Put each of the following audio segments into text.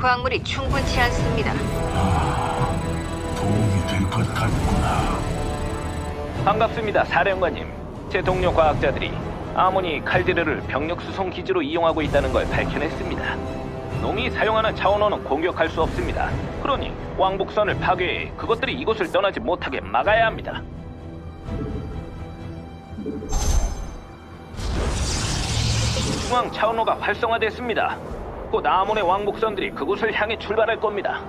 광물이 충분치 않습니다. 도움이 될 것 같구나. 반갑습니다, 사령관님. 제 동료 과학자들이 아모니 칼데르를 병력 수송 기지로 이용하고 있다는 걸 밝혀냈습니다. 놈이 사용하는 차원호는 공격할 수 없습니다. 그러니 왕복선을 파괴해 그것들이 이곳을 떠나지 못하게 막아야 합니다. 중앙 차원호가 활성화됐습니다. 곧 아몬의 왕복선들이 그곳을 향해 출발할 겁니다.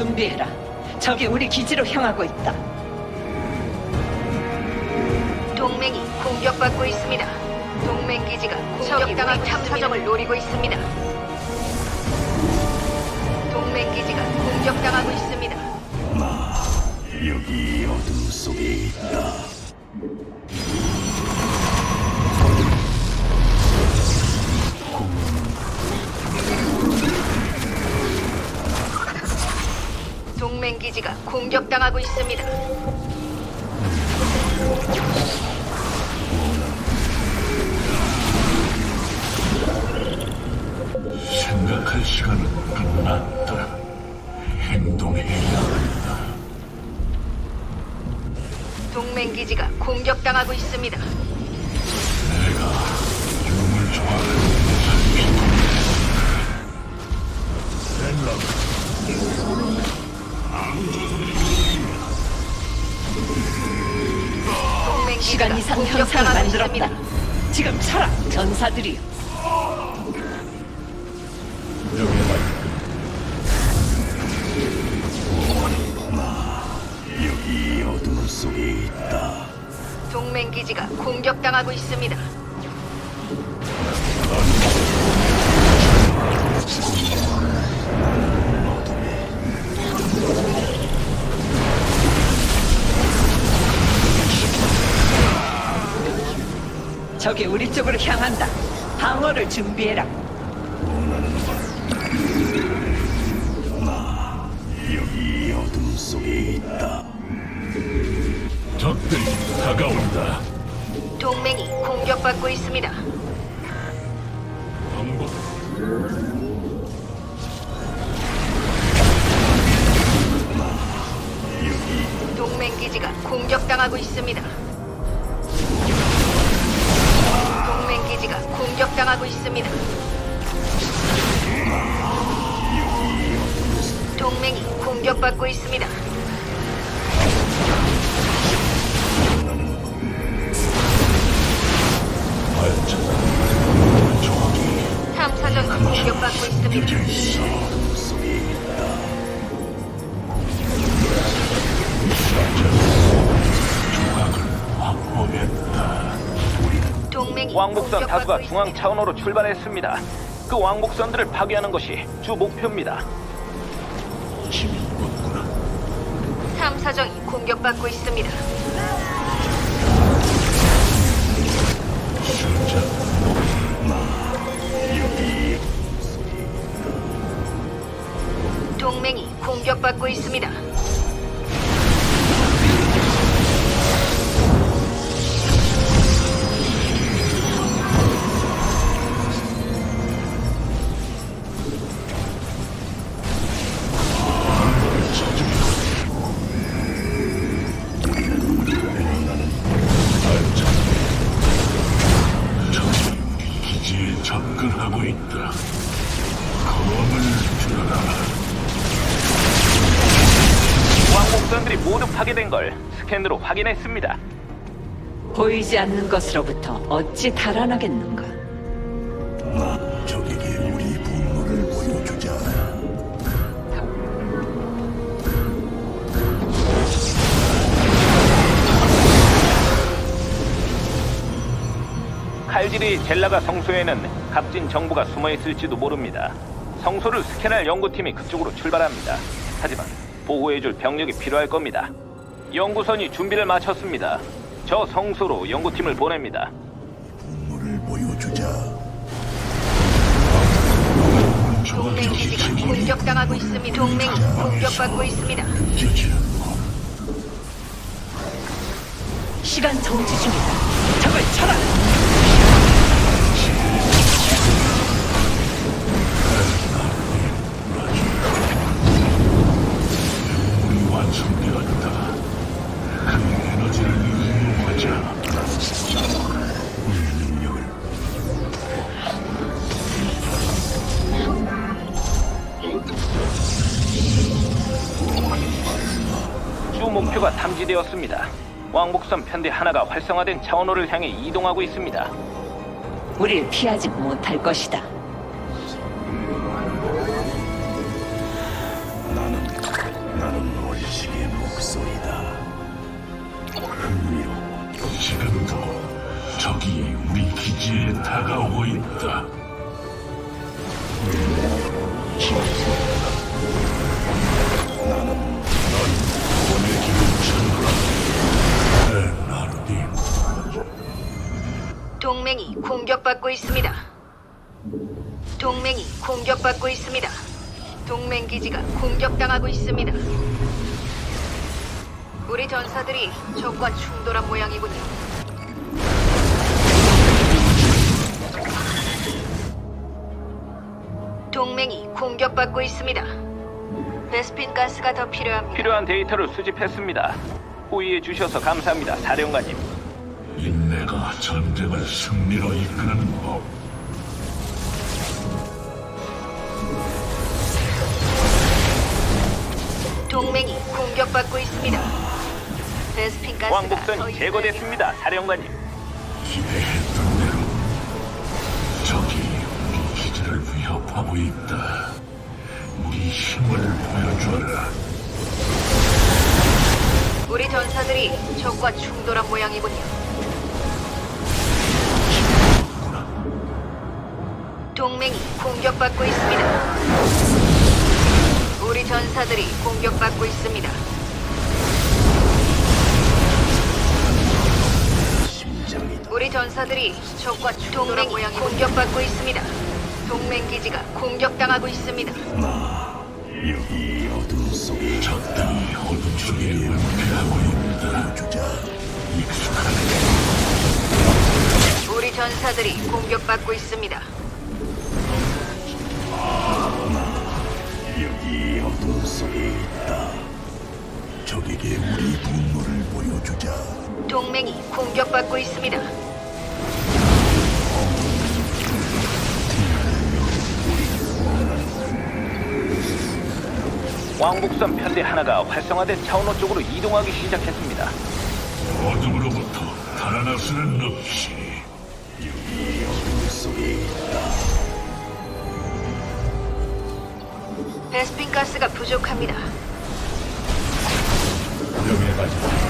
준비해라. 적이 우리 기지로 향하고 있다. 동맹이 공격받고 있습니다. 동맹 기지가 공격당한 탐사정을 노리고 있습니다. 동맹 기지가 공격당하고 있습니다. 여기 어둠 속에 있다. 동맹 기지가 공격당하고 있습니다. 생각할 시간은 끝났다. 행동해야 한다. 동맹 기지가 공격당하고 있습니다. 내가 유물 조합을 동맹 기지가 시간 이상 현상을 만들었다. 지금 차라 전사들이여. 여기 어둠 속에 있다. 동맹 기지가 공격당하고 있습니다. 적이 우리 쪽으로 향한다. 방어를 준비해라. 왕복선 다수가 중앙 차원으로 출발했습니다. 그 왕복선들을 파괴하는 것이 주 목표입니다. 탐사정이 공격받고 있습니다. 동맹이 공격받고 있습니다. 스캔으로 확인했습니다. 보이지 않는 것으로부터 어찌 달아나겠는가? 적에게 우리 분노를 보여주자. 칼질이 젤라가 성소에는 값진 정보가 숨어 있을지도 모릅니다. 성소를 스캔할 연구팀이 그쪽으로 출발합니다. 하지만 보호해줄 병력이 필요할 겁니다. 연구선이 준비를 마쳤습니다. 저 성소로 연구팀을 보냅니다. 분노를 보여주자. 동맹 기지가 공격당하고 있습니다. 동맹이 공격받고 있습니다. 시간 정지 중이다. 적을 쳐라. 목표가 탐지되었습니다. 왕복선 편대 하나가 활성화된 차원호를 향해 이동하고 있습니다. 우릴 피하지 못할 것이다. 나는 나는 원식의 목소리다. 흥미로워. 지금도 적이 우리 기지에 다가오고 있다. 동맹이 공격받고 있습니다. 동맹이 공격받고 있습니다. 동맹 기지가 공격당하고 있습니다. 우리 전사들이 적과 충돌한 모양이군요. 동맹이 공격받고 있습니다. 베스핀 가스가 더 필요합니다. 필요한 데이터를 수집했습니다. 호의해 주셔서 감사합니다, 사령관님. 전쟁을 승리로 이끄는 법. 동맹이 공격받고 있습니다. 베스핀 가스가 더 왕복선이 있어야 제거됐습니다, 사령관님. 기대했던 대로 적이 우리 기지를 위협하고 있다. 우리 힘을 보여줘라. 우리 전사들이 적과 충돌한 모양이군요. 동맹이 공격받고 있습니다. 우리 전사들이 공격받고 있습니다. 우리 전사들이 적과 충돌한 모양이 공격받고 있습니다. 동맹 기지가 공격당하고 있습니다. 여기 어둠 속에 적당히 어둠 속에 은폐하고 있다. 주자. 익숙하네. 우리 전사들이 공격받고 있습니다. 여기 어둠 속에 있다. 적에게 우리 분노를 보여주자. 동맹이 공격받고 있습니다. 왕복선 편대 하나가 활성화된 차원호 쪽으로 이동하기 시작했습니다. 어둠으로부터 달아날 수는 없지. 여기 어둠 속에 있다. 베스핀 가스가 부족합니다. 가자. 내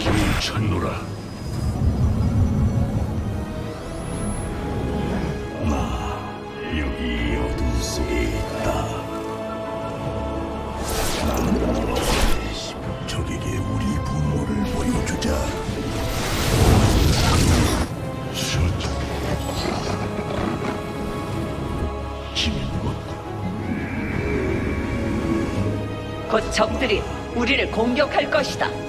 길을 찾노라. 나 여기 어둠 속에 있다. 나는 적에게 우리 부모를 보여주자. 곧 적들이 우리를 공격할 것이다.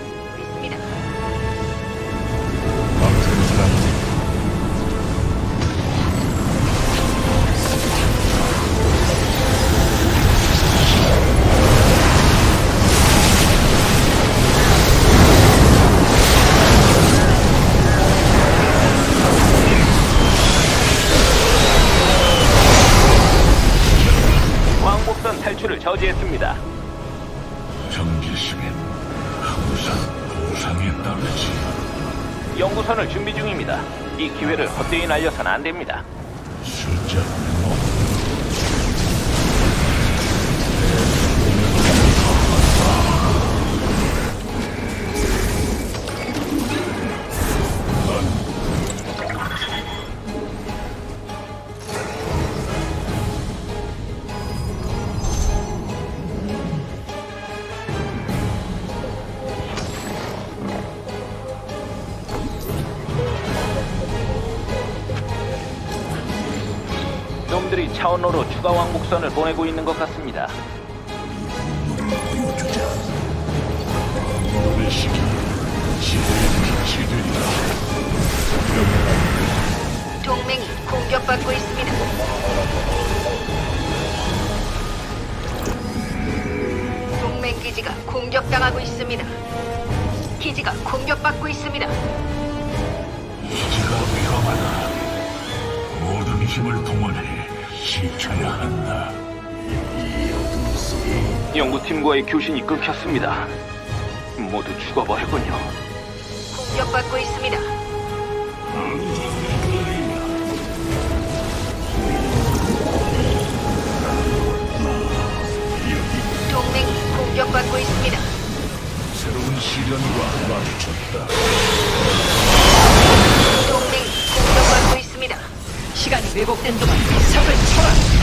차원로로 추가 왕복선을 보내고 있는 것 같습니다. 시기 빛이 되리라. 동맹이 공격받고 있습니다. 동맹 기지가 공격당하고 있습니다. 기지가 공격받고 있습니다. 기지가 위험하다. 모든 힘을 동원해 지켜야 한다. 이 어둠 속에 연구팀과의 교신이 끊겼습니다. 모두 죽어버렸군요. 공격받고 있습니다. 동맹이 공격받고 있습니다. 새로운 시련과 마주쳤다. 왜곡된 동안 석을 쳐라.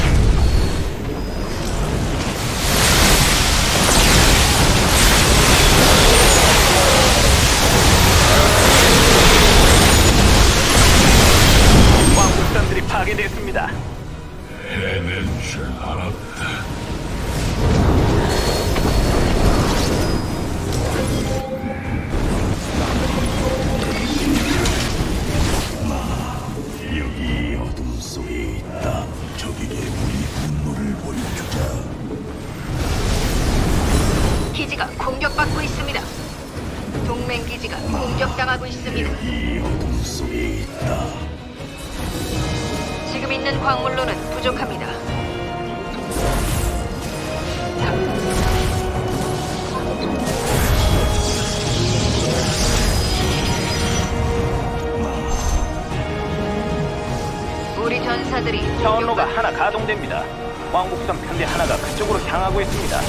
향하고 있습니다.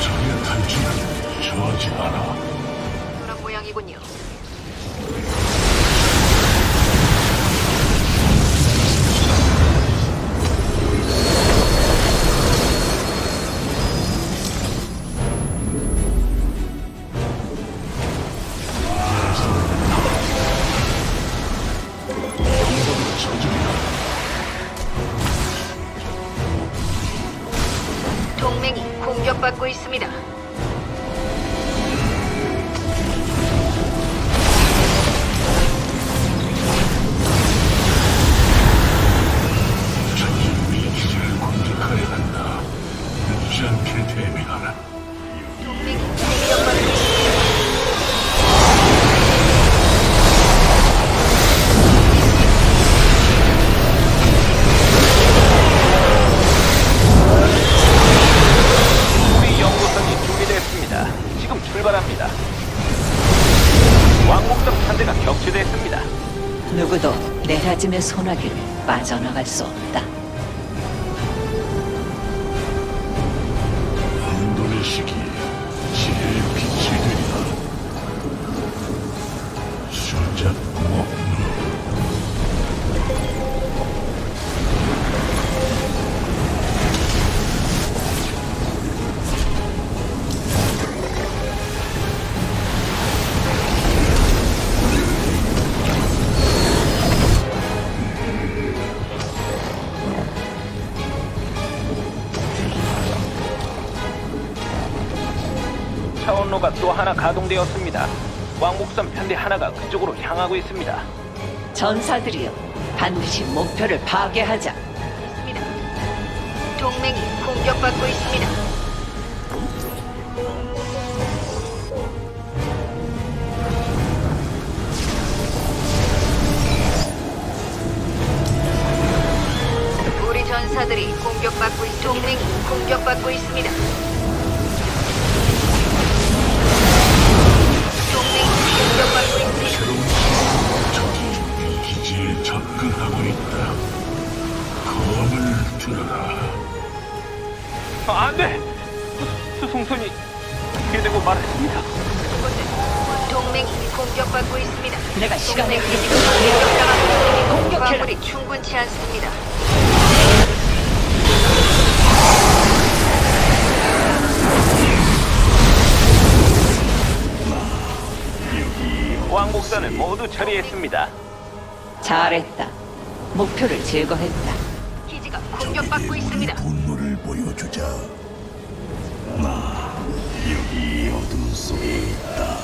적의 탈출은 저지 않아. 그런 모양이군요. 내 차원로가 또 하나 가동되었습니다. 왕복선 편대 하나가 그쪽으로 향하고 있습니다. 전사들이여, 반드시 목표를 파괴하자. 있습니다. 동맹이 공격받고 있습니다. 우리 전사들이 공격받고 있, 동맹이 공격받고 있습니다. 접근하고 있다. 검을 들어라. 아, 안 돼! 수, 수송선이 파괴되고 말았습니다. 동맹이 공격받고 있습니다. 내가 시간의 동맹 흐름을 기지가 공격당하고 있습니다. 공격해라. 광물이 충분치 않습니다. 왕복선을 모두 처리했습니다. 잘했다. 목표를 제거했다. 기지가 공격받고 있습니다. 분노를 보여주자. 나 여기 어둠 속에 있다.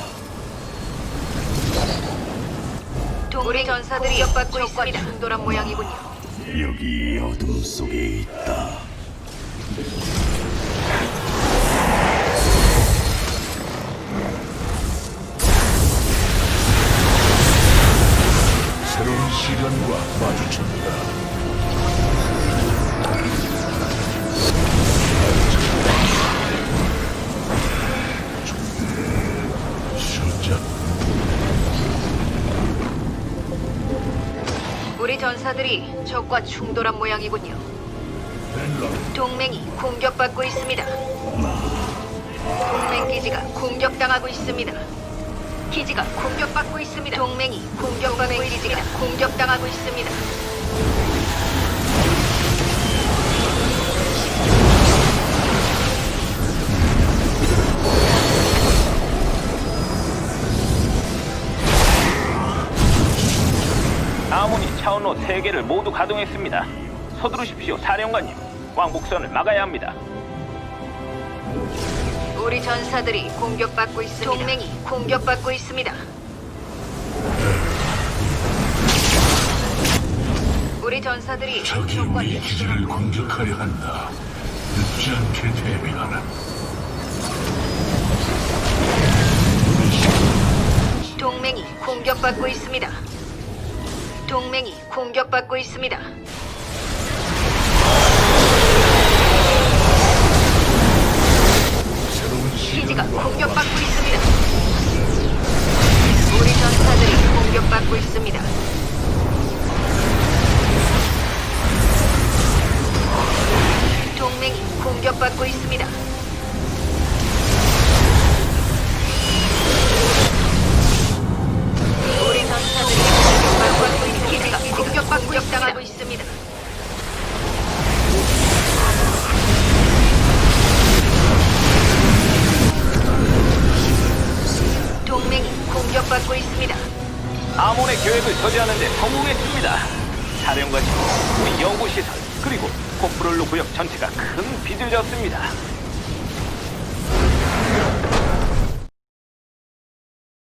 우리 전사들이 공격받고 있습니다. 충돌한 모양이군요. 여기 어둠 속에 있다. 마주쳤다. 시작. 우리 전사들이 적과 충돌한 모양이군요. 동맹이 공격받고 있습니다. 동맹 기지가 공격당하고 있습니다. 기지가 공격받고 있습니다. 동맹이 공격받고 있습니다. 공격당하고 있습니다. 아모니 차원로 3개를 모두 가동했습니다. 서두르십시오, 사령관님. 왕복선을 막아야 합니다. 우리 전사들이 공격받고 있습니다. 동맹이 공격받고 있습니다. 우리 전사들이 적이 우리 기지를 공격하려 한다. 늦지 않게 대비하라. 동맹이 공격받고 있습니다. 동맹이 공격받고 있습니다. 기지가 공격받고 있습니다. 우리 전사들이 공격받고 있습니다. 동맹이 공격받고 있습니다.